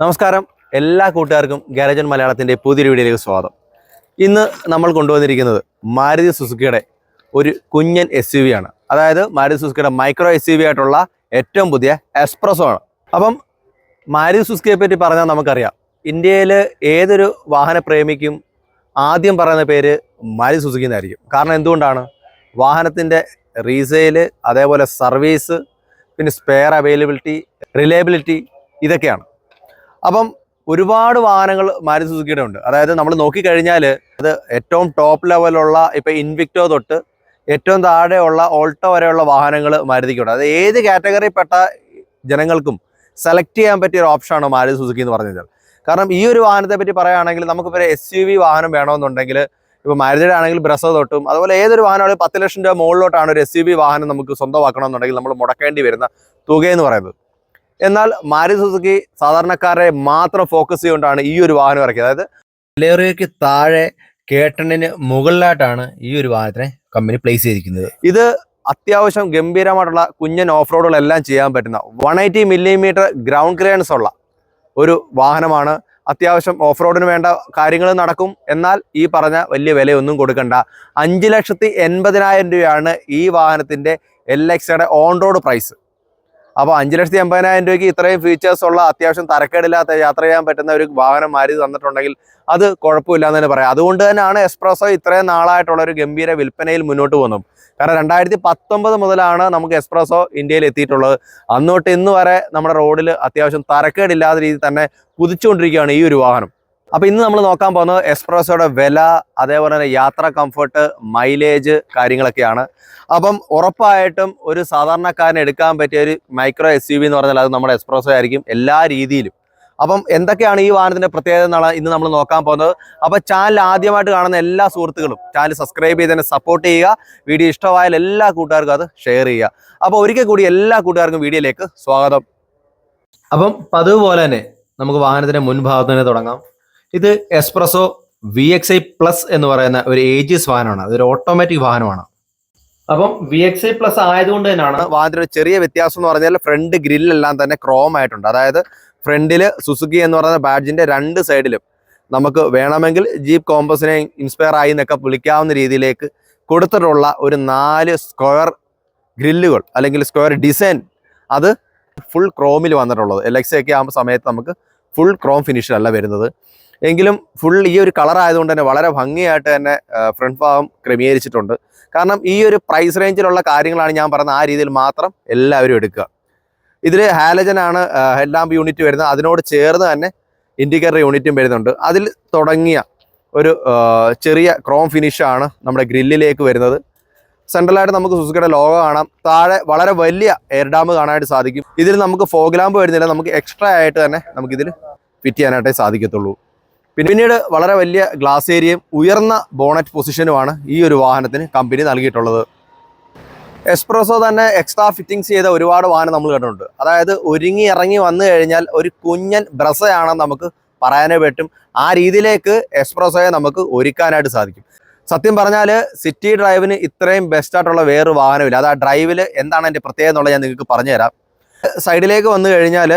നമസ്കാരം. എല്ലാ കൂട്ടുകാർക്കും ഗാരേജൻ മലയാളത്തിന്റെ പുതിയൊരു വീഡിയോയിലേക്ക് സ്വാഗതം. ഇന്ന് നമ്മൾ കൊണ്ടുവന്നിരിക്കുന്നത് മാരുതി സുസുക്കിയുടെ ഒരു കുഞ്ഞൻ എസ് യു വി ആണ്. അതായത് മാരുതി സുസുക്കിയുടെ മൈക്രോ എസ് യു വി ആയിട്ടുള്ള ഏറ്റവും പുതിയ എക്സ്പ്രസോ ആണ്. അപ്പം മാരുതി സുസുക്കിയെ പറ്റി പറഞ്ഞാൽ നമുക്കറിയാം. ഇന്ത്യയിൽ ഏതൊരു വാഹനപ്രേമിക്കും ആദ്യം പറയുന്ന പേര് മാരുതി സുസുക്കി എന്നായിരിക്കും. കാരണം എന്തുകൊണ്ടാണ്? വാഹനത്തിന്റെ റീസെയിൽ അതേപോലെ സർവീസ് പിന്നെ സ്പെയർ അവൈലബിലിറ്റി റിലയബിലിറ്റി ഇതൊക്കെയാണ്. അപ്പം ഒരുപാട് വാഹനങ്ങൾ മാരുതി സുസുക്കിയുടെ ഉണ്ട്. അതായത് നമ്മൾ നോക്കിക്കഴിഞ്ഞാൽ അത് ഏറ്റവും ടോപ്പ് ലെവലുള്ള ഇപ്പം ഇൻവിക്ടോ തൊട്ട് ഏറ്റവും താഴെയുള്ള ഓൾട്ടോ വരെയുള്ള വാഹനങ്ങൾ മാരുതിക്കുണ്ട് അത് ഏത് കാറ്റഗറിയിൽപ്പെട്ട ജനങ്ങൾക്കും സെലക്ട് ചെയ്യാൻ പറ്റിയ ഒരു ഓപ്ഷനാണ് മാരുതി സുസുക്കി എന്ന് പറഞ്ഞു കഴിഞ്ഞാൽ കാരണം ഈ ഒരു വാഹനത്തെ പറ്റി പറയുകയാണെങ്കിൽ നമുക്കിപ്പോൾ ഒരു എസ് യു വി വാഹനം വേണമെന്നുണ്ടെങ്കിൽ ഇപ്പോൾ മാരുതിയുടെ ആണെങ്കിൽ ബ്രസോ തൊട്ടും അതുപോലെ ഏതൊരു വാഹനമാണെങ്കിൽ പത്ത് ലക്ഷം രൂപ മുകളിലോട്ടാണ് ഒരു എസ് യു വി വാഹനം നമുക്ക് സ്വന്തമാക്കണമെന്നുണ്ടെങ്കിൽ നമ്മൾ മുടക്കേണ്ടി വരുന്ന തുകയെന്ന് പറയുന്നത്. എന്നാൽ മാരുതി സുസുക്കി സാധാരണക്കാരെ മാത്രം ഫോക്കസ് ചെയ്തുകൊണ്ടാണ് ഈ ഒരു വാഹനം ഇറക്കിയത്. അതായത് ലേറിയയ്ക്ക് താഴെ കേട്ടണിന് മുകളിലായിട്ടാണ് ഈ ഒരു വാഹനത്തിനെ കമ്പനി പ്ലേസ് ചെയ്തിരിക്കുന്നത്. ഇത് അത്യാവശ്യം ഗംഭീരമായിട്ടുള്ള കുഞ്ഞൻ ഓഫ് റോഡുകളെല്ലാം ചെയ്യാൻ പറ്റുന്ന one eighty millimetre ground clearance ഉള്ള ഒരു വാഹനമാണ്. അത്യാവശ്യം ഓഫ് റോഡിന് വേണ്ട കാര്യങ്ങൾ നടക്കും. എന്നാൽ ഈ പറഞ്ഞ വലിയ വിലയൊന്നും കൊടുക്കണ്ട. അഞ്ച് ലക്ഷത്തി എൺപതിനായിരം രൂപയാണ് ഈ വാഹനത്തിന്റെ എൽ എക്സയുടെ ഓൺ റോഡ് പ്രൈസ് അപ്പോൾ അഞ്ച് ലക്ഷത്തി എൺപതിനായിരം രൂപയ്ക്ക് ഇത്രയും ഫീച്ചേഴ്സ് ഉള്ള അത്യാവശ്യം തരക്കേടില്ലാത്ത യാത്ര ചെയ്യാൻ പറ്റുന്ന ഒരു വാഹനം മാറി തന്നിട്ടുണ്ടെങ്കിൽ അത് കുഴപ്പമില്ല എന്ന് തന്നെ പറയാം. അതുകൊണ്ട് തന്നെയാണ് എക്സ്പ്രസോ ഇത്രയും നാളായിട്ടുള്ള ഒരു ഗംഭീര വിൽപ്പനയിൽ മുന്നോട്ട് പോകുന്നത്. കാരണം രണ്ടായിരത്തി പത്തൊമ്പത് മുതലാണ് നമുക്ക് എക്സ്പ്രസോ ഇന്ത്യയിൽ എത്തിയിട്ടുള്ളത്. അന്നോട്ട് ഇന്ന് വരെ നമ്മുടെ റോഡിൽ അത്യാവശ്യം തരക്കേടില്ലാത്ത രീതിയിൽ തന്നെ കുതിച്ചുകൊണ്ടിരിക്കുകയാണ് ഈ ഒരു വാഹനം. അപ്പോൾ ഇന്ന് നമ്മൾ നോക്കാൻ പോകുന്നത് എക്സ്പ്രസോയുടെ വില അതേപോലെ തന്നെ യാത്ര കംഫർട്ട് മൈലേജ് കാര്യങ്ങളൊക്കെയാണ്. അപ്പം ഉറപ്പായിട്ടും ഒരു സാധാരണക്കാരന് എടുക്കാൻ പറ്റിയ ഒരു മൈക്രോ എസ് എന്ന് പറഞ്ഞാൽ അത് നമ്മുടെ എക്സ്പ്രസോ ആയിരിക്കും എല്ലാ രീതിയിലും. അപ്പം എന്തൊക്കെയാണ് ഈ വാഹനത്തിന്റെ പ്രത്യേകത എന്നാണ് ഇന്ന് നമ്മൾ നോക്കാൻ പോകുന്നത്. അപ്പോൾ ചാനൽ ആദ്യമായിട്ട് കാണുന്ന എല്ലാ സുഹൃത്തുക്കളും ചാനൽ സബ്സ്ക്രൈബ് ചെയ്ത് സപ്പോർട്ട് ചെയ്യുക. വീഡിയോ ഇഷ്ടമായാൽ എല്ലാ കൂട്ടുകാർക്കും അത് ഷെയർ ചെയ്യുക. അപ്പോൾ ഒരിക്കൽ കൂടി എല്ലാ കൂട്ടുകാർക്കും വീഡിയോയിലേക്ക് സ്വാഗതം. അപ്പം പതിവ് പോലെ തന്നെ നമുക്ക് വാഹനത്തിന്റെ മുൻഭാഗത്ത് തന്നെ തുടങ്ങാം. ഇത് S Presso V X I plus എന്ന് പറയുന്ന ഒരു ഏജിയസ് വാഹനമാണ്. അതൊരു ഓട്ടോമാറ്റിക് വാഹനമാണ്. അപ്പം വി എക്സ് ഐ പ്ലസ് ആയതുകൊണ്ട് തന്നെയാണ് വാഹനത്തിന് ഒരു ചെറിയ വ്യത്യാസം എന്ന് പറഞ്ഞാൽ ഫ്രണ്ട് ഗ്രില്ലെല്ലാം തന്നെ ക്രോം ആയിട്ടുണ്ട്. അതായത് ഫ്രണ്ടിൽ സുസുക്കി എന്ന് പറയുന്ന ബാഡ്ജിന്റെ രണ്ട് സൈഡിലും നമുക്ക് വേണമെങ്കിൽ ജീപ്പ് കോമ്പസിനെ ഇൻസ്പയർ ആയി എന്നൊക്കെ വിളിക്കാവുന്ന രീതിയിലേക്ക് കൊടുത്തിട്ടുള്ള ഒരു നാല് സ്ക്വയർ ഗ്രില്ലുകൾ അല്ലെങ്കിൽ സ്ക്വയർ ഡിസൈൻ അത് ഫുൾ ക്രോമിൽ വന്നിട്ടുള്ളത്. എൽ എക്സ് ഒക്കെ ആകുമ്പോൾ സമയത്ത് നമുക്ക് ഫുൾ ക്രോം ഫിനിഷിലല്ല വരുന്നത്. എങ്കിലും ഫുൾ ഈ ഒരു കളർ ആയതുകൊണ്ട് തന്നെ വളരെ ഭംഗിയായിട്ട് തന്നെ ഫ്രണ്ട് ഭാഗം ക്രമീകരിച്ചിട്ടുണ്ട്. കാരണം ഈ ഒരു പ്രൈസ് റേഞ്ചിലുള്ള കാര്യങ്ങളാണ് ഞാൻ പറയുന്നത്. ആ രീതിയിൽ മാത്രം എല്ലാവരും എടുക്കുക. ഇതിൽ ഹാലജൻ ആണ് ഹെഡ് ലാമ്പ് യൂണിറ്റ് വരുന്നത്. അതിനോട് ചേർന്ന് തന്നെ ഇൻഡിക്കേറ്റർ യൂണിറ്റും വരുന്നുണ്ട്. അതിൽ തുടങ്ങിയ ഒരു ചെറിയ ക്രോം ഫിനിഷാണ് നമ്മുടെ ഗ്രില്ലിലേക്ക് വരുന്നത്. സെൻട്രലായിട്ട് നമുക്ക് സുസുക്കിയുടെ ലോഗോ കാണാം. താഴെ വളരെ വലിയ എയർ ഡാം കാണാനായിട്ട് സാധിക്കും. ഇതിൽ നമുക്ക് ഫോഗ് ലാമ്പ് വരുന്നില്ല. നമുക്ക് എക്സ്ട്രാ ആയിട്ട് തന്നെ നമുക്കിതിൽ ഫിറ്റ് ചെയ്യാനായിട്ടേ സാധിക്കത്തുള്ളൂ. പിന്നീട് വളരെ വലിയ ഗ്ലാസ് ഏരിയയും ഉയർന്ന ബോണറ്റ് പൊസിഷനുമാണ് ഈ ഒരു വാഹനത്തിന് കമ്പനി നൽകിയിട്ടുള്ളത്. എക്സ്പ്രസോ തന്നെ എക്സ്ട്രാ ഫിറ്റിങ്സ് ചെയ്ത ഒരുപാട് വാഹനം നമ്മൾ കണ്ടിട്ടുണ്ട്. അതായത് ഒരുങ്ങി ഇറങ്ങി വന്നു കഴിഞ്ഞാൽ ഒരു കുഞ്ഞൻ ബ്രസയാണെന്ന് നമുക്ക് പറയാനേ പറ്റും. ആ രീതിയിലേക്ക് എക്സ്പ്രസോയെ നമുക്ക് ഒരുക്കാനായിട്ട് സാധിക്കും. സത്യം പറഞ്ഞാൽ സിറ്റി ഡ്രൈവിന് ഇത്രയും ബെസ്റ്റായിട്ടുള്ള വേറൊരു വാഹനമില്ല. അത് ആ ഡ്രൈവിൽ എന്താണ് അതിന്റെ പ്രത്യേകത എന്നുള്ളത് ഞാൻ നിങ്ങൾക്ക് പറഞ്ഞുതരാം. സൈഡിലേക്ക് വന്നു കഴിഞ്ഞാൽ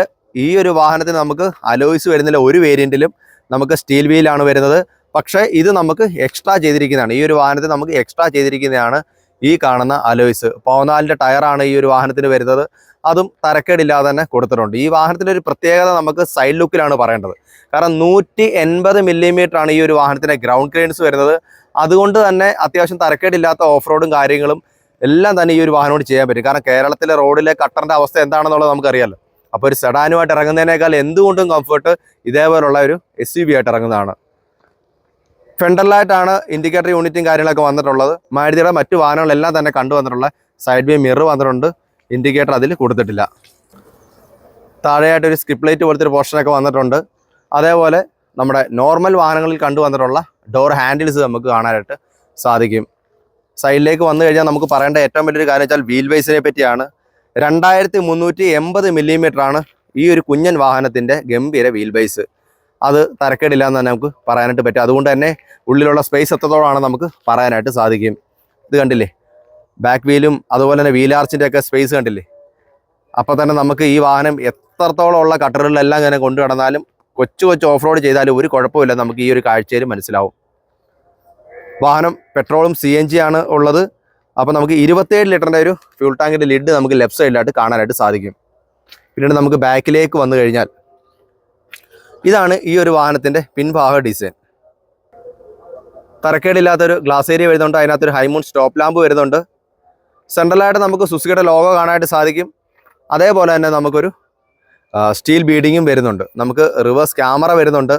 ഈ ഒരു വാഹനത്തിന് നമുക്ക് അലോയിസ് വരുന്നില്ല. ഒരു വേരിയന്റിലും നമുക്ക് സ്റ്റീൽ വീലാണ് വരുന്നത്. പക്ഷേ ഇത് നമുക്ക് എക്സ്ട്രാ ചെയ്തിരിക്കുന്നതാണ്. ഈ ഒരു വാഹനത്തിൽ നമുക്ക് എക്സ്ട്രാ ചെയ്തിരിക്കുന്നതാണ് ഈ കാണുന്ന അലോയ്സ് പതിനാലിന്റെ ടയറാണ് ഈ ഒരു വാഹനത്തിന് വരുന്നത്. അതും തരക്കേടില്ലാതെ തന്നെ കൊടുത്തിട്ടുണ്ട്. ഈ വാഹനത്തിന്റെ ഒരു പ്രത്യേകത നമുക്ക് സൈഡ് ലുക്കിലാണ് പറയേണ്ടത്. കാരണം നൂറ്റി എൺപത് ആണ് ഈ ഒരു വാഹനത്തിന്റെ ഗ്രൗണ്ട് ക്ലിയറൻസ് വരുന്നത്. അതുകൊണ്ട് തന്നെ അത്യാവശ്യം തരക്കേടില്ലാത്ത ഓഫ് റോഡും കാര്യങ്ങളും എല്ലാം തന്നെ ഈ ഒരു വാഹനോട് ചെയ്യാൻ പറ്റും. കാരണം കേരളത്തിലെ റോഡിലെ കട്ടറിന്റെ അവസ്ഥ എന്താണെന്നുള്ളത് നമുക്കറിയാമല്ലോ അപ്പോൾ ഒരു സെഡാനുമായിട്ട് ഇറങ്ങുന്നതിനേക്കാൾ എന്തുകൊണ്ടും കംഫർട്ട് ഇതേപോലുള്ള ഒരു എസ് യു ബി ആയിട്ട് ഇറങ്ങുന്നതാണ്. ഫ്രണ്ടലായിട്ടാണ് ഇൻഡിക്കേറ്റർ യൂണിറ്റും കാര്യങ്ങളൊക്കെ വന്നിട്ടുള്ളത്. മാരുതിയുടെ മറ്റു വാഹനങ്ങളെല്ലാം തന്നെ കണ്ടുവന്നിട്ടുള്ള സൈഡ് വ്യൂ മിറർ വന്നിട്ടുണ്ട്. ഇൻഡിക്കേറ്റർ അതിൽ കൊടുത്തിട്ടില്ല. താഴെയായിട്ട് ഒരു സ്കിപ്പ് ലൈറ്റ് പോലത്തെ ഒരു പോർഷനൊക്കെ വന്നിട്ടുണ്ട്. അതേപോലെ നമ്മുടെ നോർമൽ വാഹനങ്ങളിൽ കണ്ടുവന്നിട്ടുള്ള ഡോർ ഹാൻഡിൽസ് നമുക്ക് കാണാനായിട്ട് സാധിക്കും. സൈഡിലേക്ക് വന്നു കഴിഞ്ഞാൽ നമുക്ക് പറയേണ്ട ഏറ്റവും വലിയൊരു കാര്യം വെച്ചാൽ വീൽ ബേസിനെ പറ്റിയാണ്. രണ്ടായിരത്തി മുന്നൂറ്റി എൺപത് മില്ലിമീറ്റർ ആണ് ഈ ഒരു കുഞ്ഞൻ വാഹനത്തിന്റെ ഗംഭീര വീൽ ബേസ് അത് തരക്കേടില്ല എന്ന് തന്നെ നമുക്ക് പറയാനായിട്ട് പറ്റും. അതുകൊണ്ട് തന്നെ ഉള്ളിലുള്ള സ്പേസ് എത്രത്തോളമാണ് നമുക്ക് പറയാനായിട്ട് സാധിക്കും. ഇത് കണ്ടില്ലേ? ബാക്ക് വീലും അതുപോലെ തന്നെ വീൽ ആർച്ചിന്റെ ഒക്കെ സ്പേസ് കണ്ടില്ലേ? അപ്പോൾ തന്നെ നമുക്ക് ഈ വാഹനം എത്രത്തോളം അത്രത്തോളം ഉള്ള കട്ടറുകളിലെല്ലാം ഇങ്ങനെ കൊണ്ടു നടന്നാലും കൊച്ചു കൊച്ചു ഓഫ് റോഡ് ചെയ്താലും ഒരു കുഴപ്പമില്ല നമുക്ക് ഈ ഒരു കാഴ്ചയിൽ മനസ്സിലാവും. വാഹനം പെട്രോളും സി ആണ് ഉള്ളത്. അപ്പോൾ നമുക്ക് ഇരുപത്തേഴ് ലിറ്ററിന്റെ ഒരു ഫ്യൂൾ ടാങ്കിന്റെ ലിഡ് നമുക്ക് ലെഫ്റ്റ് സൈഡിലായിട്ട് കാണാനായിട്ട് സാധിക്കും. പിന്നീട് നമുക്ക് ബാക്കിലേക്ക് വന്നു കഴിഞ്ഞാൽ ഇതാണ് ഈ ഒരു വാഹനത്തിന്റെ പിൻഭാഗ ഡിസൈൻ തരക്കേടില്ലാത്തൊരു ഗ്ലാസ് ഏരിയ വരുന്നുണ്ട്. അതിനകത്തൊരു ഹൈമൂൺ സ്റ്റോപ്പ് ലാമ്പ് വരുന്നുണ്ട്. സെൻട്രലായിട്ട് നമുക്ക് സുസുക്കിയുടെ ലോഗോ കാണാനായിട്ട് സാധിക്കും. അതേപോലെ തന്നെ നമുക്കൊരു സ്റ്റീൽ ബീഡിങ്ങും വരുന്നുണ്ട്. നമുക്ക് റിവേഴ്സ് ക്യാമറ വരുന്നുണ്ട്.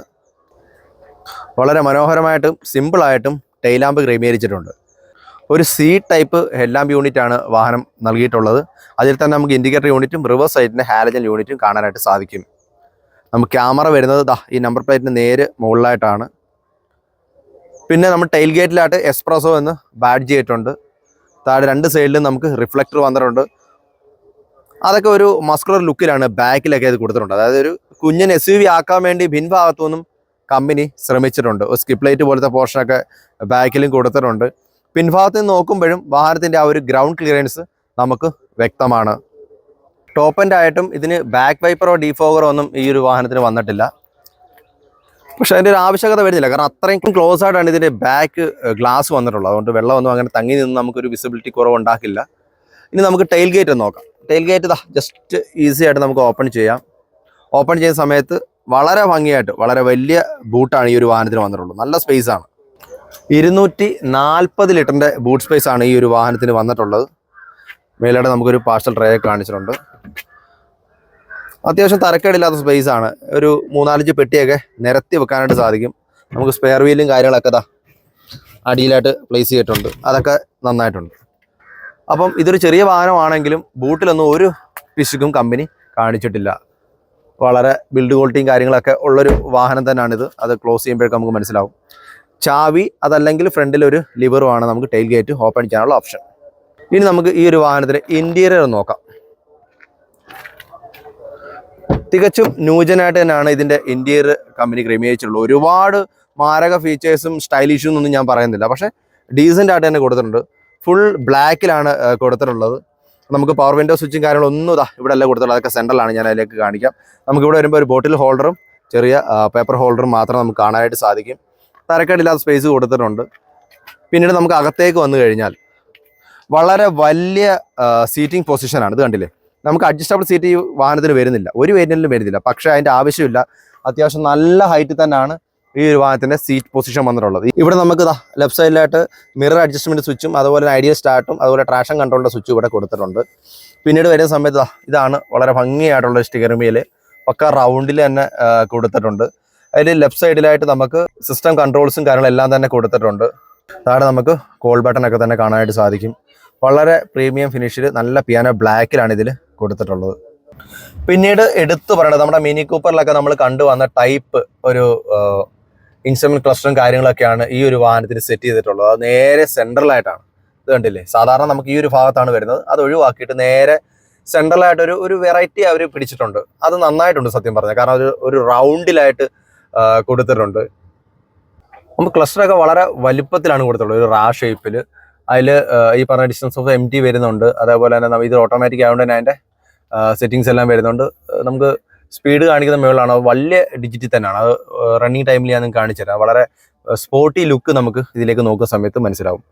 വളരെ മനോഹരമായിട്ടും സിമ്പിളായിട്ടും ടൈലാമ്പ് ക്രമീകരിച്ചിട്ടുണ്ട്. ഒരു സി ടൈപ്പ് ഹെഡ്ലാമ്പ് യൂണിറ്റ് ആണ് വാഹനം നൽകിയിട്ടുള്ളത്. അതിൽ തന്നെ നമുക്ക് ഇൻഡിക്കേറ്റർ യൂണിറ്റും റിവേഴ്സ് സൈറ്റിന്റെ ഹാലജൻ യൂണിറ്റും കാണാനായിട്ട് സാധിക്കും. നമുക്ക് ക്യാമറ വരുന്നത് ദാ ഈ നമ്പർ പ്ലേറ്റിന് നേര് മുകളിലായിട്ടാണ്. പിന്നെ നമ്മൾ ടൈൽ ഗേറ്റിലായിട്ട് എക്സ്പ്രസോ എന്ന് ബാഡ്ജ് ചെയ്തിട്ടുണ്ട്. താഴെ രണ്ട് സൈഡിലും നമുക്ക് റിഫ്ലക്ടർ വന്നിട്ടുണ്ട്. അതൊക്കെ ഒരു മസ്കുലർ ലുക്കിലാണ് ബാക്കിലൊക്കെ ഇത് കൊടുത്തിട്ടുണ്ട്. അതായത് ഒരു കുഞ്ഞൻ എസ് യു വി ആക്കാൻ വേണ്ടി ഭിൻഭാഗത്തു നിന്നും കമ്പനി ശ്രമിച്ചിട്ടുണ്ട് സ്കിപ്പ് ലൈറ്റ് പോലത്തെ പോർഷനൊക്കെ ബാക്കിലും കൊടുത്തിട്ടുണ്ട്. പിൻഭാഗത്ത് നിന്ന് നോക്കുമ്പോഴും വാഹനത്തിന്റെ ആ ഒരു ഗ്രൗണ്ട് ക്ലിയറൻസ് നമുക്ക് വ്യക്തമാണ്. ടോപ്പ് എൻഡ് ആയിട്ടും ഇതിന് ബാക്ക് വൈപ്പറോ ഡീഫോഗറോ ഒന്നും ഈ ഒരു വാഹനത്തിന് വന്നിട്ടില്ല. പക്ഷെ അതിന്റെ ഒരു ആവശ്യകത വരുന്നില്ല. കാരണം അത്രയും ക്ലോസ് ആയിട്ടാണ് ഇതിന്റെ ബാക്ക് ഗ്ലാസ് വന്നിട്ടുള്ളത്. അതുകൊണ്ട് വെള്ളമൊന്നും അങ്ങനെ തങ്ങി നിന്ന് നമുക്കൊരു വിസിബിലിറ്റി കുറവ് ഉണ്ടാക്കില്ല. ഇനി നമുക്ക് ടൈൽ ഗേറ്റ് നോക്കാം. ടൈൽ ഗേറ്റ് ഇതാ ജസ്റ്റ് ഈസി ആയിട്ട് നമുക്ക് ഓപ്പൺ ചെയ്യാം. ഓപ്പൺ ചെയ്യുന്ന സമയത്ത് വളരെ ഭംഗിയായിട്ട് വളരെ വലിയ ബൂട്ടാണ് ഈ ഒരു വാഹനത്തിന് വന്നിട്ടുള്ളത്. നല്ല സ്പേസാണ് ഇരുന്നൂറ്റി നാൽപ്പത് ലിറ്ററിന്റെ ബൂട്ട് സ്പേസ് ആണ് ഈ ഒരു വാഹനത്തിന് വന്നിട്ടുള്ളത്. മേലോടെ നമുക്കൊരു പാർസൽ ട്രേ കാണിച്ചിട്ടുണ്ട്. അത്യാവശ്യം തരക്കേടില്ലാത്ത സ്പേസ് ആണ്. ഒരു മൂന്നാലഞ്ച് പെട്ടിയൊക്കെ നിരത്തി വെക്കാനായിട്ട് സാധിക്കും. നമുക്ക് സ്പെയർ വീലും കാര്യങ്ങളൊക്കെ ദാ അടിയിലായിട്ട് പ്ലേസ് ചെയ്തിട്ടുണ്ട്. അതൊക്കെ നന്നായിട്ടുണ്ട്. അപ്പം ഇതൊരു ചെറിയ വാഹനമാണെങ്കിലും ബൂട്ടിലൊന്നും ഒരു പിശുക്കും കമ്പനി കാണിച്ചിട്ടില്ല. വളരെ ബിൽഡ് ക്വാളിറ്റിയും കാര്യങ്ങളൊക്കെ ഉള്ളൊരു വാഹനം തന്നെയാണിത്. അത് ക്ലോസ് ചെയ്യുമ്പോഴേക്കും നമുക്ക് മനസ്സിലാവും. ചാവി അതല്ലെങ്കിൽ ഫ്രണ്ടിൽ ഒരു ലിവറുമാണ് നമുക്ക് ടെയിൽ ഗേറ്റ് ഓപ്പൺ ചെയ്യാനുള്ള ഓപ്ഷൻ ഇനി നമുക്ക് ഈ ഒരു വാഹനത്തിന് ഇന്റീരിയർ നോക്കാം. തികച്ചും ന്യൂജനായിട്ട് തന്നെയാണ് ഇതിന്റെ ഇന്റീരിയർ കമ്പനി ക്രമീകരിച്ചിട്ടുള്ളത്. ഒരുപാട് മാരക ഫീച്ചേഴ്സും സ്റ്റൈലിഷും ഒന്നും ഞാൻ പറയുന്നില്ല. പക്ഷെ ഡീസന്റ് ആയിട്ട് തന്നെ കൊടുത്തിട്ടുണ്ട്. ഫുൾ ബ്ലാക്കിലാണ് കൊടുത്തിട്ടുള്ളത്. നമുക്ക് പവർ വിൻഡോ സ്വിച്ചും കാര്യങ്ങളൊന്നും ഇതാ ഇവിടെ അല്ല കൊടുത്തിട്ടുള്ളത്. അതൊക്കെ സെൻട്രലാണ് ഞാൻ അതിലേക്ക് കാണിക്കാം. നമുക്ക് ഇവിടെ വരുമ്പോൾ ഒരു ബോട്ടിൽ ഹോൾഡറും ചെറിയ പേപ്പർ ഹോൾഡറും മാത്രം നമുക്ക് കാണാനായിട്ട് സാധിക്കും. തരക്കേടില്ലാത്ത സ്പേസ് കൊടുത്തിട്ടുണ്ട്. പിന്നീട് നമുക്ക് അകത്തേക്ക് വന്നു കഴിഞ്ഞാൽ വളരെ വലിയ സീറ്റിംഗ് പൊസിഷനാണ് ഇത് കണ്ടില്ലേ? നമുക്ക് അഡ്ജസ്റ്റബിൾ സീറ്റ് ഈ വാഹനത്തിന് വരുന്നില്ല. ഒരു വേരിയന്റിലും വരുന്നില്ല. പക്ഷേ അതിന്റെ ആവശ്യമില്ല. അത്യാവശ്യം നല്ല ഹൈറ്റിൽ തന്നെയാണ് ഈ ഒരു വാഹനത്തിന്റെ സീറ്റ് പൊസിഷൻ വന്നിട്ടുള്ളത്. ഇവിടെ നമുക്ക് ലെഫ്റ്റ് സൈഡിലായിട്ട് മിറർ അഡ്ജസ്റ്റ്മെന്റ് സ്വിച്ചും അതുപോലെ ഐഡിയൽ സ്റ്റാർട്ടും അതുപോലെ ട്രാക്ഷൻ കൺട്രോളിന്റെ സ്വിച്ചും ഇവിടെ കൊടുത്തിട്ടുണ്ട്. പിന്നീട് വരുന്ന സമയത്ത് ഇതാണ് വളരെ ഭംഗിയായിട്ടുള്ള സ്റ്റിക്കർ മീൽ പക്ക റൗണ്ടിൽ തന്നെ കൊടുത്തിട്ടുണ്ട്. അതിൽ ലെഫ്റ്റ് സൈഡിലായിട്ട് നമുക്ക് സിസ്റ്റം കൺട്രോൾസും കാര്യങ്ങളെല്ലാം തന്നെ കൊടുത്തിട്ടുണ്ട്. താഴെ നമുക്ക് കോൾ ബട്ടൺ ഒക്കെ തന്നെ കാണാനായിട്ട് സാധിക്കും. വളരെ പ്രീമിയം ഫിനിഷിൽ നല്ല പിയാനോ ബ്ലാക്കിലാണ് ഇതിൽ കൊടുത്തിട്ടുള്ളത്. പിന്നീട് എടുത്തു പറയണത് നമ്മുടെ മിനി കൂപ്പറിലൊക്കെ നമ്മൾ കണ്ടുവന്ന ടൈപ്പ് ഒരു ഇൻസ്ട്രുമെന്റ് ക്ലസ്റ്ററും കാര്യങ്ങളൊക്കെയാണ് ഈ ഒരു വാഹനത്തിന് സെറ്റ് ചെയ്തിട്ടുള്ളത്. അത് നേരെ സെൻട്രലായിട്ടാണ് ഇത് കണ്ടില്ലേ? സാധാരണ നമുക്ക് ഈ ഒരു ഭാഗത്താണ് വരുന്നത്. അത് ഒഴിവാക്കിയിട്ട് നേരെ സെൻട്രലായിട്ട് ഒരു ഒരു വെറൈറ്റി അവർ പിടിച്ചിട്ടുണ്ട്. അത് നന്നായിട്ടുണ്ട് സത്യം പറഞ്ഞാൽ. കാരണം ഒരു ഒരു റൗണ്ടിലായിട്ട് കൊടുത്തിട്ടുണ്ട്. നമുക്ക് ക്ലസ്റ്ററൊക്കെ വളരെ വലുപ്പത്തിലാണ് കൊടുത്തിട്ടുള്ളത്. ഒരു റാ ഷേപ്പിൽ അതിൽ ഈ പറഞ്ഞ ഡിസ്റ്റൻസ് ഓഫ് എം ടി വരുന്നുണ്ട്. അതേപോലെ തന്നെ ഇത് ഓട്ടോമാറ്റിക് ആയതുകൊണ്ട് തന്നെ അതിന്റെ സെറ്റിങ്സ് എല്ലാം വരുന്നുണ്ട്. നമുക്ക് സ്പീഡ് കാണിക്കുന്ന മുകളിലാണ് വലിയ ഡിജിറ്റിൽ തന്നെയാണ്. അത് റണ്ണിങ് ടൈമിൽ ഞാൻ കാണിച്ചു തരാം വളരെ സ്പോർട്ടി ലുക്ക് നമുക്ക് ഇതിലേക്ക് നോക്കുന്ന സമയത്ത് മനസ്സിലാവും.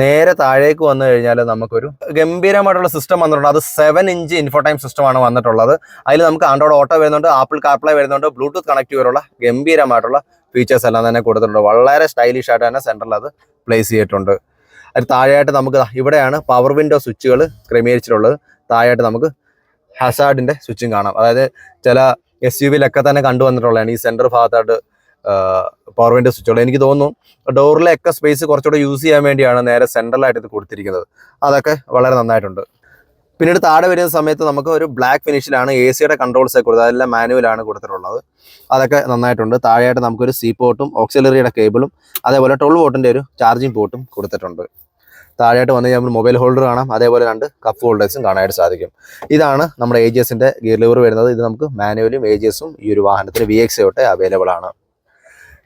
നേരെ താഴേക്ക് വന്നു കഴിഞ്ഞാൽ നമുക്കൊരു ഗംഭീരമായിട്ടുള്ള സിസ്റ്റം വന്നിട്ടുണ്ട്. അത് സെവൻ ഇഞ്ച് ഇൻഫോടൈം സിസ്റ്റമാണ് വന്നിട്ടുള്ളത്. അതിൽ നമുക്ക് ആൻഡ്രോയിഡ് ഓട്ടോ വരുന്നുണ്ട് ആപ്പിൾ കാർപ്ലേ വരുന്നുണ്ട് ബ്ലൂടൂത്ത് കണക്ട് വരെയുള്ള ഗംഭീരമായിട്ടുള്ള ഫീച്ചേഴ്സ് എല്ലാം തന്നെ കൊടുത്തിട്ടുണ്ട്. വളരെ സ്റ്റൈലിഷ് ആയിട്ട് തന്നെ സെന്ററിൽ അത് പ്ലേസ് ചെയ്തിട്ടുണ്ട്. അതിന് താഴെയായിട്ട് നമുക്ക് ഇവിടെയാണ് പവർ വിൻഡോ സ്വിച്ചുകൾ ക്രമീകരിച്ചിട്ടുള്ളത്. താഴെയായിട്ട് നമുക്ക് ഹസാഡിന്റെ സ്വിച്ചും കാണാം. അതായത് ചില എസ് യു വിയിലൊക്കെ തന്നെ കണ്ടുവന്നിട്ടുള്ളതാണ്. ഈ സെന്റർ ഭാഗത്തായിട്ട് പവർ വിൻഡോ സ്വിച്ചുകൾ എനിക്ക് തോന്നുന്നു ഡോറിലൊക്കെ സ്പേസ് കുറച്ചുകൂടെ യൂസ് ചെയ്യാൻ വേണ്ടിയാണ് നേരെ സെൻട്രലായിട്ട് ഇത് കൊടുത്തിരിക്കുന്നത്. അതൊക്കെ വളരെ നന്നായിട്ടുണ്ട്. പിന്നീട് താഴെ വരുന്ന സമയത്ത് നമുക്ക് ഒരു ബ്ലാക്ക് ഫിനിഷിലാണ് എ സിയുടെ കൺട്രോൾസ് കൊടുത്തത്. അതെല്ലാം മാനുവലാണ് കൊടുത്തിട്ടുള്ളത്. അതൊക്കെ നന്നായിട്ടുണ്ട്. താഴെയായിട്ട് നമുക്കൊരു സി പോർട്ടും ഓക്സിലറിയുടെ കേബിളും അതേപോലെ ട്വൽവ് വോട്ടിന്റെ ഒരു ചാർജിങ് പോർട്ടും കൊടുത്തിട്ടുണ്ട്. താഴെയായിട്ട് വന്നു കഴിഞ്ഞാൽ മൊബൈൽ ഹോൾഡർ കാണാം. അതേപോലെ രണ്ട് കപ്പ് ഹോൾഡേഴ്സും കാണാനായിട്ട് സാധിക്കും. ഇതാണ് നമ്മുടെ എ ജി എസിന്റെ ഗിയർ ലിവർ വരുന്നത്. ഇത് നമുക്ക് മാനുവലും എ ജി എസും ഈ ഒരു വാഹനത്തിന് വി എക്സ് തൊട്ട് അവൈലബിൾ ആണ്.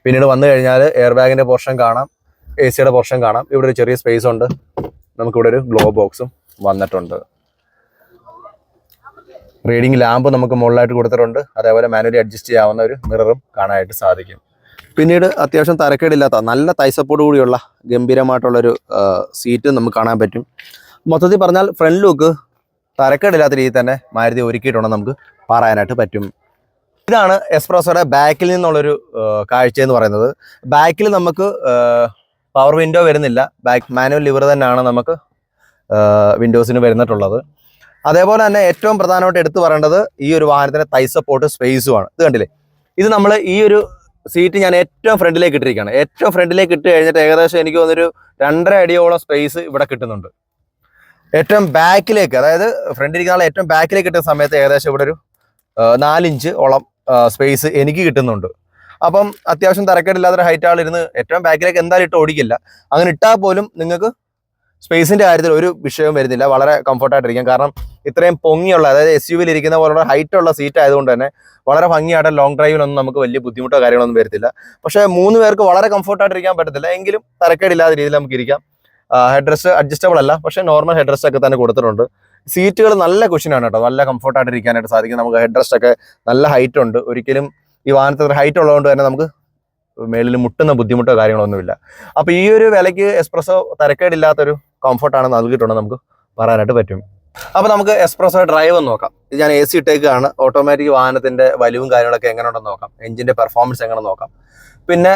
പിന്നീട് വന്നു കഴിഞ്ഞാൽ എയർ ബാഗിന്റെ പോർഷൻ കാണാം എ സിയുടെ പോർഷൻ കാണാം. ഇവിടെ ഒരു ചെറിയ സ്പേസ് ഉണ്ട്. നമുക്കിവിടെ ഒരു ഗ്ലോ ബോക്സും വന്നിട്ടുണ്ട്. റീഡിംഗ് ലാമ്പ് നമുക്ക് മുകളിലായിട്ട് കൊടുത്തിട്ടുണ്ട്. അതേപോലെ മാനുവലി അഡ്ജസ്റ്റ് ചെയ്യാവുന്ന ഒരു മിററും കാണാനായിട്ട് സാധിക്കും. പിന്നീട് അത്യാവശ്യം തരക്കേടില്ലാത്ത നല്ല തൈസപ്പോട് കൂടിയുള്ള ഗംഭീരമായിട്ടുള്ളൊരു സീറ്റ് നമുക്ക് കാണാൻ പറ്റും. മൊത്തത്തിൽ പറഞ്ഞാൽ ഫ്രണ്ട് ലുക്ക് തരക്കേടില്ലാത്ത രീതിയിൽ തന്നെ മാരുതി ഒരുക്കിയിട്ടുണ്ടെന്ന് നമുക്ക് പറയാനായിട്ട് പറ്റും. ഇതാണ് എക്സ്പ്രസോയുടെ ബാക്കിൽ നിന്നുള്ളൊരു കാഴ്ച എന്ന് പറയുന്നത്. ബാക്കിൽ നമുക്ക് പവർ വിൻഡോ വരുന്നില്ല. ബാക്ക് മാനുവൽ ലിവർ തന്നെയാണ് നമുക്ക് വിൻഡോസിന് വരുന്നിട്ടുള്ളത്. അതേപോലെ തന്നെ ഏറ്റവും പ്രധാനമായിട്ട് എടുത്തു പറയേണ്ടത് ഈ ഒരു വാഹനത്തിന്റെ തൈ സപ്പോർട്ട് സ്പേസുമാണ് ഇത് കണ്ടില്ലേ? ഇത് നമ്മൾ ഈ ഒരു സീറ്റ് ഞാൻ ഏറ്റവും ഫ്രണ്ടിലേക്ക് ഇട്ടിരിക്കുകയാണ്. ഏറ്റവും ഫ്രണ്ടിലേക്ക് ഇട്ട് കഴിഞ്ഞിട്ട് ഏകദേശം എനിക്ക് തോന്നുന്നൊരു രണ്ടര അടിയോളം സ്പേസ് ഇവിടെ കിട്ടുന്നുണ്ട്. ഏറ്റവും ബാക്കിലേക്ക് അതായത് ഫ്രണ്ടിരിക്കുന്ന ആൾ ഏറ്റവും ബാക്കിലേക്ക് കിട്ടുന്ന സമയത്ത് ഏകദേശം ഇവിടെ ഒരു നാലിഞ്ച് ഓളം സ്പേസ് എനിക്ക് കിട്ടുന്നുണ്ട്. അപ്പം അത്യാവശ്യം തരക്കേടില്ലാത്തൊരു ഹൈറ്റ് ആളിരുന്ന് ഏറ്റവും ബാക്കിലേക്ക് എന്തായാലും ഇട്ട് ഓടിക്കില്ല. അങ്ങനെ ഇട്ടാൽ പോലും നിങ്ങൾക്ക് സ്പേസിന്റെ കാര്യത്തിൽ ഒരു വിഷയവും വരുന്നില്ല. വളരെ കംഫർട്ടായിട്ടിരിക്കും കാരണം ഇത്രയും പൊങ്ങിയുള്ള അതായത് എസ് യു ഇരിക്കുന്ന പോലുള്ള ഹൈറ്റ് ഉള്ള സീറ്റ് ആയതുകൊണ്ട് തന്നെ വളരെ ഭംഗിയായിട്ട് ലോങ് ഡ്രൈവിലൊന്നും നമുക്ക് വലിയ ബുദ്ധിമുട്ടോ കാര്യങ്ങളൊന്നും വരത്തില്ല. പക്ഷേ മൂന്ന് പേർക്ക് വളരെ കംഫർട്ടായിട്ടിരിക്കാൻ പറ്റത്തില്ല. എങ്കിലും തരക്കേടില്ലാത്ത രീതിയിൽ നമുക്ക് ഇരിക്കാം. ഹെഡ് അഡ്ജസ്റ്റബിൾ അല്ല. പക്ഷേ നോർമൽ ഹെഡ് ഒക്കെ തന്നെ കൊടുത്തിട്ടുണ്ട്. സീറ്റുകൾ നല്ല കുഷനാണ് കേട്ടോ. നല്ല കംഫർട്ടായിട്ട് ഇരിക്കാനായിട്ട് സാധിക്കും. നമുക്ക് ഹെഡ് റെസ്റ്റ് ഒക്കെ നല്ല ഹൈറ്റ് ഉണ്ട്. ഒരിക്കലും ഈ വാഹനത്തിൽ ഹൈറ്റ് ഉള്ളതുകൊണ്ട് തന്നെ നമുക്ക് മേളിൽ മുട്ടുന്ന ബുദ്ധിമുട്ടോ കാര്യങ്ങളൊന്നുമില്ല അപ്പോൾ ഈ ഒരു വിലയ്ക്ക് എക്സ്പ്രസോ തരക്കേടില്ലാത്തൊരു കംഫർട്ടാണ് നൽകിയിട്ടുണ്ട് നമുക്ക് പറയാനായിട്ട് പറ്റും. അപ്പോൾ നമുക്ക് എക്സ്പ്രസോ ഡ്രൈവ് ഒന്ന് നോക്കാം. ഇത് ഞാൻ എ സി ഇട്ടേക്കാണ്. ഓട്ടോമാറ്റിക് വാഹനത്തിന്റെ വലിവും കാര്യങ്ങളൊക്കെ എങ്ങനെ ഉണ്ടെന്ന് നോക്കാം എഞ്ചിന്റെ പെർഫോമൻസ് എങ്ങനെ നോക്കാം. പിന്നെ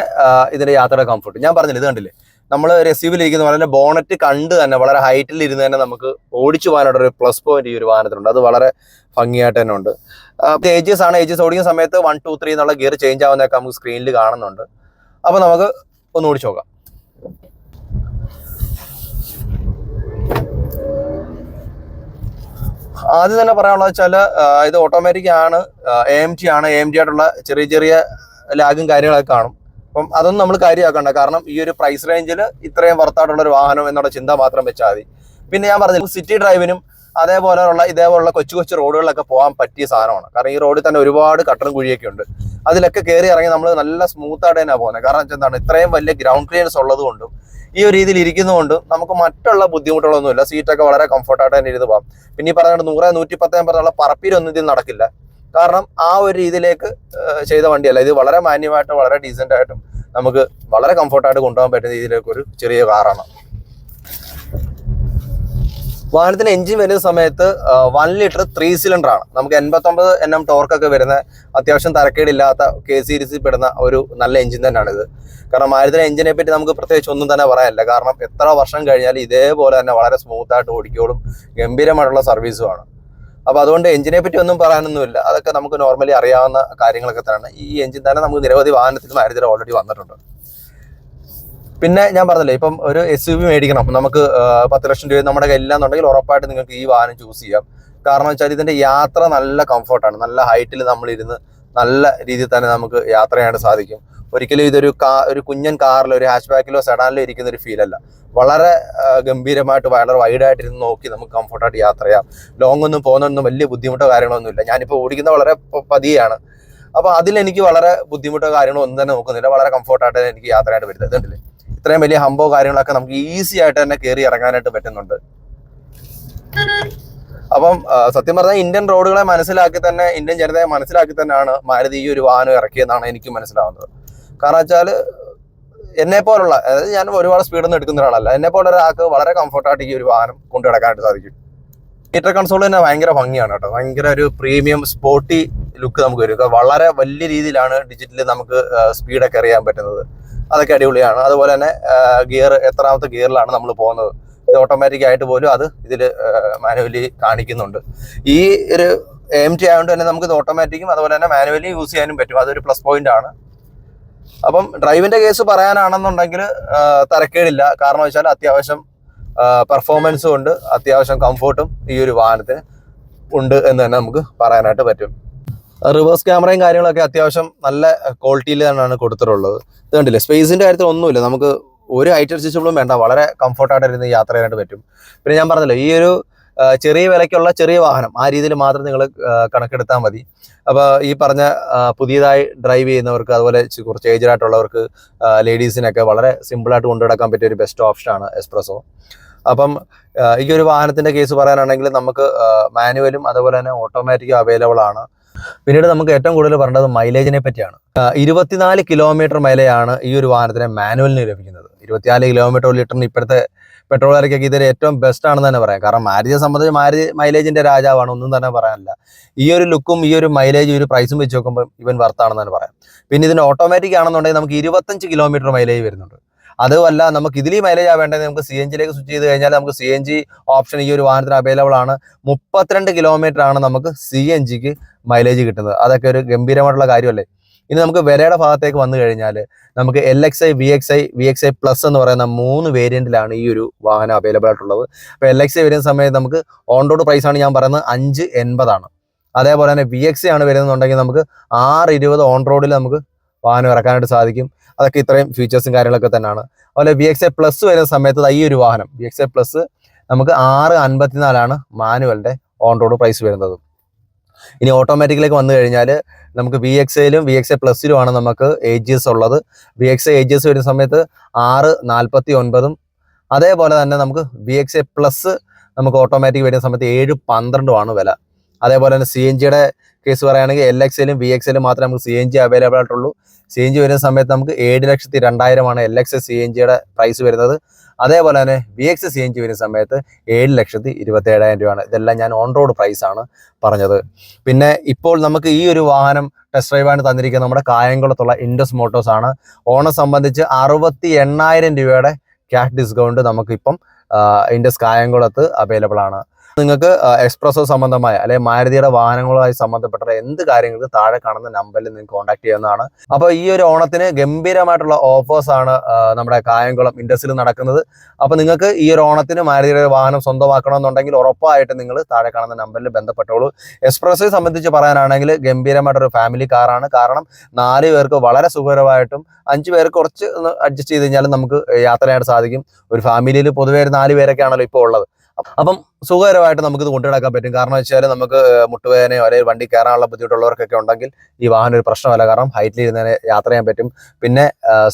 ഇതിന്റെ യാത്രയുടെ കംഫർട്ട് ഞാൻ പറഞ്ഞില്ല ഇത് കണ്ടില്ലേ? നമ്മൾ റെസീവിൽ ഇരിക്കുന്ന വളരെ ബോണറ്റ് കണ്ട് തന്നെ വളരെ ഹൈറ്റിൽ ഇരുന്ന് തന്നെ നമുക്ക് ഓടിച്ചു പോകാനുള്ള ഒരു പ്ലസ് പോയിന്റ് ഈ ഒരു വാഹനത്തിനുണ്ട്. അത് വളരെ ഭംഗിയായിട്ട് തന്നെ ഉണ്ട്. ഏജസ് ആണ്. ഏജസ് ഓടിക്കുന്ന സമയത്ത് വൺ ടു ത്രീ എന്നുള്ള ഗിയർ ചേഞ്ച് ആവുന്നതൊക്കെ നമുക്ക് സ്ക്രീനിൽ കാണുന്നുണ്ട്. അപ്പോൾ നമുക്ക് ഒന്ന് ഓടിച്ചു നോക്കാം. ആദ്യം തന്നെ പറയാനുള്ളത് വെച്ചാൽ ഇത് ഓട്ടോമാറ്റിക് ആണ്. എ എം ടി ആണ്. എ എം ടി ആയിട്ടുള്ള ചെറിയ ചെറിയ ലാഗും കാര്യങ്ങളൊക്കെ കാണും. അപ്പം അതൊന്നും നമ്മൾ കാര്യമാക്കണ്ട. കാരണം ഈ ഒരു പ്രൈസ് റേഞ്ചിൽ ഇത്രയും വർത്തായിട്ടുള്ള ഒരു വാഹനം എന്നുള്ള ചിന്ത മാത്രം വെച്ചാൽ മതി. പിന്നെ ഞാൻ പറഞ്ഞു സിറ്റി ഡ്രൈവിനും അതേപോലെയുള്ള ഇതേപോലുള്ള കൊച്ചു കൊച്ചു റോഡുകളിലൊക്കെ പോകാൻ പറ്റിയ സാധനമാണ്. കാരണം ഈ റോഡിൽ തന്നെ ഒരുപാട് കട്ടറും കുഴിയൊക്കെ ഉണ്ട്. അതിലൊക്കെ കയറി ഇറങ്ങി നമ്മൾ നല്ല സ്മൂത്ത് ആയിട്ട് തന്നെയാണ് പോകുന്നത് കാരണം എന്താണ് ഇത്രയും വലിയ ഗ്രൗണ്ട് ക്ലിയറൻസ് ഉള്ളത് കൊണ്ടും ഈ ഒരു രീതിയിൽ ഇരിക്കുന്നതുകൊണ്ട് നമുക്ക് മറ്റുള്ള ബുദ്ധിമുട്ടുകളൊന്നുമില്ല. സീറ്റൊക്കെ വളരെ കംഫർട്ടായിട്ട് തന്നെ ഇരുന്ന് പോകാം. പിന്നെ ഈ പറഞ്ഞ നൂറ് നൂറ്റി പത്ത് പറഞ്ഞുള്ള പറപ്പിലൊന്നും ഇതിൽ നടക്കില്ല. കാരണം ആ ഒരു രീതിയിലേക്ക് ചെയ്ത വണ്ടിയല്ല. ഇത് വളരെ മാന്യമായിട്ടും വളരെ ഡീസന്റ് ആയിട്ടും നമുക്ക് വളരെ കംഫർട്ടായിട്ട് കൊണ്ടുപോകാൻ പറ്റുന്ന രീതിയിലേക്ക് ഒരു ചെറിയ കാറാണ് വാഹനത്തിന് എഞ്ചിൻ വരുന്ന സമയത്ത് വൺ ലിറ്റർ ത്രീ സിലിണ്ടർ ആണ്. നമുക്ക് എൺപത്തൊമ്പത് എൻ എം ടോർക്കൊക്കെ വരുന്ന അത്യാവശ്യം തരക്കേടില്ലാത്ത കെ സീരീസിൽ പെടുന്ന ഒരു നല്ല എഞ്ചിൻ തന്നെയാണ് ഇത് കാരണം മാരുതിയുടെ എഞ്ചിനെ പറ്റി നമുക്ക് പ്രത്യേകിച്ച് ഒന്നും തന്നെ പറയാനില്ല. കാരണം എത്ര വർഷം കഴിഞ്ഞാലും ഇതേപോലെ തന്നെ വളരെ സ്മൂത്തായിട്ട് ഓടിക്കോളും. ഗംഭീരമായിട്ടുള്ള സർവീസുമാണ് അപ്പോൾ അതുകൊണ്ട് എഞ്ചിനെ പറ്റി ഒന്നും പറയാനൊന്നുമില്ല. അതൊക്കെ നമുക്ക് നോർമലി അറിയാവുന്ന കാര്യങ്ങളൊക്കെ തന്നെയാണ്. ഈ എഞ്ചിൻ തന്നെ നമുക്ക് നിരവധി വാഹനത്തിൽ മാരുതിയുടെ ഓൾറെഡി വന്നിട്ടുണ്ട്. പിന്നെ ഞാൻ പറഞ്ഞില്ലേ ഇപ്പം ഒരു എസ് യു വി മേടിക്കണം. നമുക്ക് പത്ത് ലക്ഷം രൂപ നമ്മുടെ കയ്യിലാന്നുണ്ടെങ്കിൽ ഉറപ്പായിട്ട് നിങ്ങൾക്ക് ഈ വാഹനം ചൂസ് ചെയ്യാം. കാരണം വെച്ചാൽ ഇതിന്റെ യാത്ര നല്ല കംഫർട്ടാണ് നല്ല ഹൈറ്റിൽ നമ്മൾ ഇരുന്ന് നല്ല രീതിയിൽ തന്നെ നമുക്ക് യാത്ര ചെയ്യാൻ സാധിക്കും. ഒരിക്കലും ഇതൊരു കാ ഒരു കുഞ്ഞൻ കാറിലോ ഒരു ഹാച്ച് ബാക്കിലോ സെഡാനിലോ ഇരിക്കുന്ന ഒരു ഫീൽ അല്ല. വളരെ ഗംഭീരമായിട്ട് വളരെ വൈഡായിട്ട് ഇരുന്ന് നോക്കി നമുക്ക് കംഫർട്ടായിട്ട് യാത്ര ചെയ്യാം. ലോങ് ഒന്നും പോകുന്നൊന്നും വലിയ ബുദ്ധിമുട്ടോ കാര്യങ്ങളൊന്നും ഇല്ല ഞാനിപ്പോൾ ഓടിക്കുന്ന വളരെ പതിയാണ്. അപ്പോൾ അതിലെനിക്ക് വളരെ ബുദ്ധിമുട്ടോ കാര്യങ്ങളോ ഒന്നും തന്നെ നോക്കുന്നില്ല. വളരെ കംഫർട്ടായിട്ട് എനിക്ക് യാത്ര ചെയ്യാൻ പറ്റുന്നത്. ഇതുണ്ടല്ലേ? ഇത്രയും വലിയ ഹമ്പോ കാര്യങ്ങളൊക്കെ നമുക്ക് ഈസി ആയിട്ട് തന്നെ കയറി ഇറങ്ങാനായിട്ട് പറ്റുന്നുണ്ട്. അപ്പം സത്യം പറഞ്ഞാൽ ഇന്ത്യൻ റോഡുകളെ മനസ്സിലാക്കി തന്നെ ഇന്ത്യൻ ജനതയെ മനസ്സിലാക്കി തന്നെയാണ് മാരുതി ഈ ഒരു വാഹനം ഇറക്കിയെന്നാണ് എനിക്ക് മനസ്സിലാവുന്നത്. കാരണം വെച്ചാൽ എന്നെ പോലുള്ള അതായത് ഞാൻ ഒരുപാട് സ്പീഡൊന്നും എടുക്കുന്ന ഒരാളല്ല. എന്നെ പോലെ ഒരാൾക്ക് വളരെ കംഫർട്ടായിട്ട് ഈ ഒരു വാഹനം കൊണ്ടു നടക്കാനായിട്ട് സാധിക്കും. മീറ്റർ കൺസോൾ തന്നെ ഭയങ്കര ഭംഗിയാണ് കേട്ടോ. ഭയങ്കര ഒരു പ്രീമിയം സ്പോർട്ടി ലുക്ക് നമുക്ക് വരും. വളരെ വലിയ രീതിയിലാണ് ഡിജിറ്റലിൽ നമുക്ക് സ്പീഡൊക്കെ അറിയാൻ പറ്റുന്നത്. അതൊക്കെ അടിപൊളിയാണ്. അതുപോലെ തന്നെ ഗിയർ എത്രാമത്തെ ഗിയറിലാണ് നമ്മൾ പോകുന്നത്. ഇത് ഓട്ടോമാറ്റിക് ആയിട്ട് പോലും അത് ഇതിൽ മാനുവലി കാണിക്കുന്നുണ്ട്. ഈ ഒരു എം ടി ആയതുകൊണ്ട് തന്നെ നമുക്ക് ഇത് ഓട്ടോമാറ്റിക്കും അതുപോലെ തന്നെ മാനുവലി യൂസ് ചെയ്യാനും പറ്റും. അതൊരു പ്ലസ് പോയിന്റ് ആണ്. അപ്പം ഡ്രൈവിന്റെ കേസ് പറയാനാണെന്നുണ്ടെങ്കിൽ തരക്കേടില്ല. കാരണം വെച്ചാൽ അത്യാവശ്യം പെർഫോമൻസും ഉണ്ട്. അത്യാവശ്യം കംഫോർട്ടും ഈ ഒരു വാഹനത്തിന് ഉണ്ട് എന്ന് തന്നെ നമുക്ക് പറയാനായിട്ട് പറ്റും. റിവേഴ്സ് ക്യാമറയും കാര്യങ്ങളൊക്കെ അത്യാവശ്യം നല്ല ക്വാളിറ്റിയിൽ തന്നെയാണ് കൊടുത്തിട്ടുള്ളത്. ഇത് കണ്ടില്ലേ? സ്പേസിന്റെ കാര്യത്തിൽ ഒന്നുമില്ല നമുക്ക് ഒരു ഹൈറ്റ് അഡ്ജസ്റ്റബിളും വേണ്ട. വളരെ കംഫർട്ടായിട്ട് ഇരുന്ന് യാത്ര ചെയ്യാനായിട്ട് പറ്റും. പിന്നെ ഞാൻ പറഞ്ഞല്ലോ ഈ ഒരു ചെറിയ വിലയ്ക്കുള്ള ചെറിയ വാഹനം ആ രീതിയിൽ മാത്രം നിങ്ങൾ കണക്കെടുത്താൽ മതി. അപ്പോൾ ഈ പറഞ്ഞ പുതിയതായി ഡ്രൈവ് ചെയ്യുന്നവർക്ക് അതുപോലെ കുറച്ച് ഏജ് ആയിട്ടുള്ളവർക്ക് ലേഡീസിനൊക്കെ വളരെ സിമ്പിളായിട്ട് കൊണ്ടു നടക്കാൻ പറ്റിയ ഒരു ബെസ്റ്റ് ഓപ്ഷനാണ് എക്സ്പ്രസോ അപ്പം ഈ ഒരു വാഹനത്തിന്റെ കേസ് പറയാനാണെങ്കിൽ നമുക്ക് മാനുവലും അതുപോലെ തന്നെ ഓട്ടോമാറ്റിക്കും അവൈലബിൾ ആണ്. പിന്നീട് നമുക്ക് ഏറ്റവും കൂടുതൽ പറയേണ്ടത് മൈലേജിനെ പറ്റിയാണ്. ഇരുപത്തിനാല് കിലോമീറ്റർ മൈലേജാണ് ഈ ഒരു വാഹനത്തിന് മാനുവലിന് ലഭിക്കുന്നത്. ഇരുപത്തിനാല് കിലോമീറ്റർ ഒരു ലിറ്ററിന് ഇപ്പോഴത്തെ പെട്രോൾ ഇറക്കിയൊക്കെ ഇതിൽ ഏറ്റവും ബെസ്റ്റ് ആണെന്ന് തന്നെ പറയാം. കാരണം മാരുതിയെ സംബന്ധിച്ച് മാരുതി മൈലേജിന്റെ രാജാവാണ്. ഒന്നും തന്നെ പറയാനില്ല. ഈ ഒരു ലുക്കും ഈ ഒരു മൈലേജ് ഒരു പ്രൈസും വെച്ച് നോക്കുമ്പോൾ ഇവൻ വർത്താണെന്ന് തന്നെ പറയാം. പിന്നെ ഇതിന് ഓട്ടോമാറ്റിക് ആണെന്നുണ്ടെങ്കിൽ നമുക്ക് ഇരുപത്തഞ്ച് കിലോമീറ്റർ മൈലേജ് വരുന്നുണ്ട്. അതുമല്ല നമുക്ക് ഇതിൽ മൈലേജ് ആവേണ്ടത് നമുക്ക് സി എൻ ജിയിലേക്ക് സ്വിച്ച് ചെയ്ത് കഴിഞ്ഞാൽ നമുക്ക് സി എൻ ജി ഓപ്ഷൻ ഈ ഒരു വാഹനത്തിന് അവൈലബിൾ ആണ്. മുപ്പത്തിരണ്ട് കിലോമീറ്റർ ആണ് നമുക്ക് സി എൻ ജിക്ക് മൈലേജ് കിട്ടുന്നത്. അതൊക്കെ ഒരു ഗംഭീരമായിട്ടുള്ള കാര്യമല്ലേ? ഇനി നമുക്ക് വിലയുടെ ഭാഗത്തേക്ക് വന്നു കഴിഞ്ഞാൽ നമുക്ക് L X I V X I V X I plus എന്ന് പറയുന്ന മൂന്ന് വേരിയന്റിലാണ് ഈ ഒരു വാഹനം അവൈലബിൾ ആയിട്ടുള്ളത്. അപ്പോൾ എൽ എക്സ് ഐ വരുന്ന സമയത്ത് നമുക്ക് ഓൺ റോഡ് പ്രൈസ് ആണ് ഞാൻ പറയുന്നത് അഞ്ച് എൺപതാണ്. അതേപോലെ തന്നെ വി എക്സ് ആണ് വരുന്നുണ്ടെങ്കിൽ നമുക്ക് ആറ് ഇരുപത് ഓൺ റോഡിൽ നമുക്ക് വാഹനം ഇറക്കാനായിട്ട് സാധിക്കും. അതൊക്കെ ഇത്രയും ഫീച്ചേഴ്സും കാര്യങ്ങളൊക്കെ തന്നെയാണ്. അതുപോലെ വി എക്സ് ഐ പ്ലസ് വരുന്ന സമയത്ത് ഈ ഒരു വാഹനം വി എക്സ് ഐ പ്ലസ് നമുക്ക് ആറ് അൻപത്തിനാലാണ് മാനുവലിന്റെ ഓൺ റോഡ് പ്രൈസ് വരുന്നത്. ഇനി ഓട്ടോമാറ്റിക്കിലേക്ക് വന്നു കഴിഞ്ഞാൽ നമുക്ക് വി എക്സ് എയിലും വി എക്സ് എ പ്ലസിലുമാണ് നമുക്ക് എസ് ഉള്ളത്. V X A G S വരുന്ന സമയത്ത് ആറ് നാൽപ്പത്തി ഒൻപതും അതേപോലെ തന്നെ നമുക്ക് വി എക്സ് എ പ്ലസ് നമുക്ക് ഓട്ടോമാറ്റിക് വരുന്ന സമയത്ത് ഏഴ് പന്ത്രണ്ടുമാണ് വില. അതേപോലെ തന്നെ സി എൻ ജിയുടെ കേസ് പറയുകയാണെങ്കിൽ എൽ എക്സിലും വി എക്സിലും മാത്രമേ നമുക്ക് സി എൻ ജി അവൈലബിൾ ആയിട്ടുള്ളൂ. സി എൻ ജി വരുന്ന സമയത്ത് നമുക്ക് ഏഴ് ലക്ഷത്തി രണ്ടായിരമാണ് എൽ എക്സ് സി എൻ ജിയുടെ പ്രൈസ് വരുന്നത്. അതേപോലെ തന്നെ V X C N G വരുന്ന സമയത്ത് ഏഴ് ലക്ഷത്തി ഇരുപത്തി ഏഴായിരം രൂപയാണ്. ഇതെല്ലാം ഞാൻ ഓൺ റോഡ് പ്രൈസ് ആണ് പറഞ്ഞത്. പിന്നെ ഇപ്പോൾ നമുക്ക് ഈ ഒരു വാഹനം ടെസ്റ്റ് ഡ്രൈവാണ് തന്നിരിക്കുന്നത് നമ്മുടെ കായംകുളത്തുള്ള ഇൻഡസ് മോട്ടോഴ്സ് ആണ്. ഓണം സംബന്ധിച്ച് അറുപത്തി എണ്ണായിരം രൂപയുടെ ക്യാഷ് ഡിസ്കൗണ്ട് നമുക്കിപ്പം ഇൻഡസ് കായംകുളത്ത് അവൈലബിൾ ആണ്. നിങ്ങൾക്ക് എക്സ്പ്രസോ സംബന്ധമായ അല്ലെ മാരുതിയുടെ വാഹനങ്ങളുമായി സംബന്ധപ്പെട്ട എന്ത് കാര്യങ്ങൾക്ക് താഴെ കാണുന്ന നമ്പറിൽ നിങ്ങൾക്ക് കോൺടാക്ട് ചെയ്യാവുന്നതാണ്. അപ്പോൾ ഈ ഒരു ഓണത്തിന് ഗംഭീരമായിട്ടുള്ള ഓഫേഴ്സ് ആണ് നമ്മുടെ കായംകുളം ഇൻഡസ്ട്രിയിൽ നടക്കുന്നത്. അപ്പോൾ നിങ്ങൾക്ക് ഈ ഒരു ഓണത്തിന് മാരുതിയുടെ വാഹനം സ്വന്തമാക്കണമെന്നുണ്ടെങ്കിൽ ഉറപ്പായിട്ട് നിങ്ങൾ താഴെ കാണുന്ന നമ്പറിൽ ബന്ധപ്പെട്ടോളൂ. എക്സ്പ്രസോയെ സംബന്ധിച്ച് പറയാനാണെങ്കിൽ ഗംഭീരമായിട്ടൊരു ഫാമിലി കാറാണ് കാരണം നാല് പേർക്ക് വളരെ സുഖകരമായിട്ടും അഞ്ച് പേർക്ക് കുറച്ച് അഡ്ജസ്റ്റ് ചെയ്ത് കഴിഞ്ഞാലും നമുക്ക് യാത്ര ചെയ്യാൻ സാധിക്കും. ഒരു ഫാമിലിയിൽ പൊതുവേ നാല് പേരൊക്കെ ആണല്ലോ ഇപ്പോൾ ഉള്ളത്. അപ്പം സുഖകരമായിട്ട് നമുക്കിത് കൊണ്ടുനടക്കാൻ പറ്റും. കാരണം വെച്ചാൽ നമുക്ക് മുട്ടുവേദനയോ അല്ലെങ്കിൽ വണ്ടി കയറാനുള്ള ബുദ്ധിമുട്ടുള്ളവർക്കൊക്കെ ഉണ്ടെങ്കിൽ ഈ വാഹനം ഒരു പ്രശ്നമല്ല. കാരണം ഹൈറ്റിൽ ഇരുന്നതിനെ യാത്ര ചെയ്യാൻ പറ്റും. പിന്നെ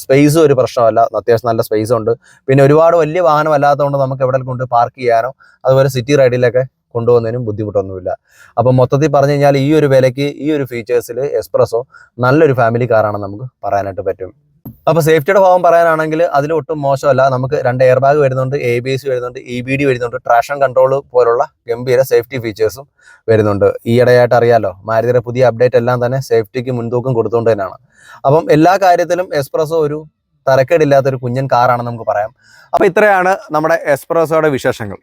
സ്പേസ് ഒരു പ്രശ്നമല്ല. അത്യാവശ്യം നല്ല സ്പേസ് ഉണ്ട്. പിന്നെ ഒരുപാട് വലിയ വാഹനം അല്ലാത്തതുകൊണ്ട് നമുക്ക് എവിടെ കൊണ്ട് പാർക്ക് ചെയ്യാനോ അതുപോലെ സിറ്റി റൈഡിലൊക്കെ കൊണ്ടുപോകുന്നതിനും ബുദ്ധിമുട്ടൊന്നുമില്ല. അപ്പം മൊത്തത്തിൽ പറഞ്ഞു കഴിഞ്ഞാൽ ഈ ഒരു വിലയ്ക്ക് ഈ ഒരു ഫീച്ചേഴ്സിൽ എക്സ്പ്രസോ നല്ലൊരു ഫാമിലി കാറാണ് നമുക്ക് പറയാനായിട്ട് പറ്റും. അപ്പോൾ സേഫ്റ്റിയുടെ ഭാഗം പറയാനാണെങ്കിൽ അതിൽ ഒട്ടും മോശമല്ല. നമുക്ക് രണ്ട് എയർ ബാഗ് വരുന്നുണ്ട് എ ബി എസ് വരുന്നുണ്ട് ഇ ബി ഡി വരുന്നുണ്ട് ട്രാഷൻ കൺട്രോൾ പോലുള്ള ഗംഭീര സേഫ്റ്റി ഫീച്ചേഴ്സും വരുന്നുണ്ട്. ഈയിടെയായിട്ട് അറിയാലോ മാരുതിയുടെ പുതിയ അപ്ഡേറ്റ് എല്ലാം തന്നെ സേഫ്റ്റിക്ക് മുൻതൂക്കം കൊടുത്തുകൊണ്ട് തന്നെയാണ്. അപ്പം എല്ലാ കാര്യത്തിലും എക്സ്പ്രസോ ഒരു തരക്കേടില്ലാത്തൊരു കുഞ്ഞൻ കാറാണെന്ന് നമുക്ക് പറയാം. അപ്പോൾ ഇത്രയാണ് നമ്മുടെ എക്സ്പ്രസോയുടെ വിശേഷങ്ങൾ.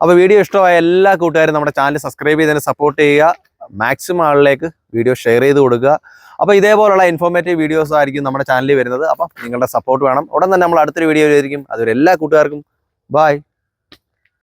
അപ്പോൾ വീഡിയോ ഇഷ്ടമായ എല്ലാ കൂട്ടുകാരും നമ്മുടെ ചാനൽ സബ്സ്ക്രൈബ് ചെയ്തതിന് സപ്പോർട്ട് ചെയ്യുക. മാക്സിമം ആളിലേക്ക് വീഡിയോ ഷെയർ ചെയ്ത് കൊടുക്കുക. അപ്പോൾ ഇതേപോലുള്ള ഇൻഫോർമേറ്റീവ് വീഡിയോസ് ആയിരിക്കും നമ്മുടെ ചാനലിൽ വരുന്നത്. അപ്പം നിങ്ങളുടെ സപ്പോർട്ട് വേണം. ഉടൻ തന്നെ നമ്മൾ അടുത്തൊരു വീഡിയോ ആയിരിക്കും അതുവരെ എല്ലാ കൂട്ടുകാർക്കും ബായ്